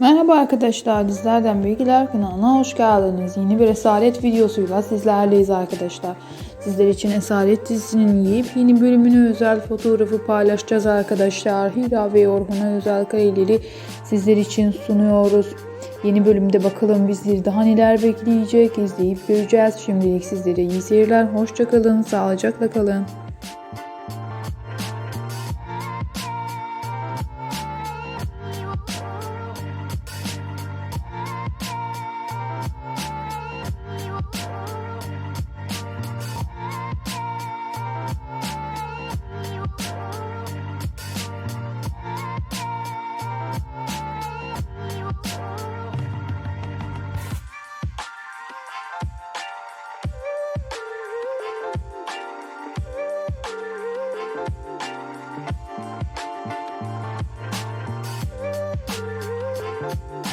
Merhaba arkadaşlar, Dizlerden Bilgiler kanalına hoş geldiniz. Yeni bir Esaret videosuyla sizlerleyiz arkadaşlar. Sizler için Esaret dizisinin yepyeni bölümünü özel fotoğrafı paylaşacağız arkadaşlar. Hira ve Orhun'a özel kareleri sizler için sunuyoruz. Yeni bölümde bakalım bizleri daha neler bekleyecek izleyip göreceğiz. Şimdilik sizlere iyi seyirler, hoşçakalın, sağlıcakla kalın. you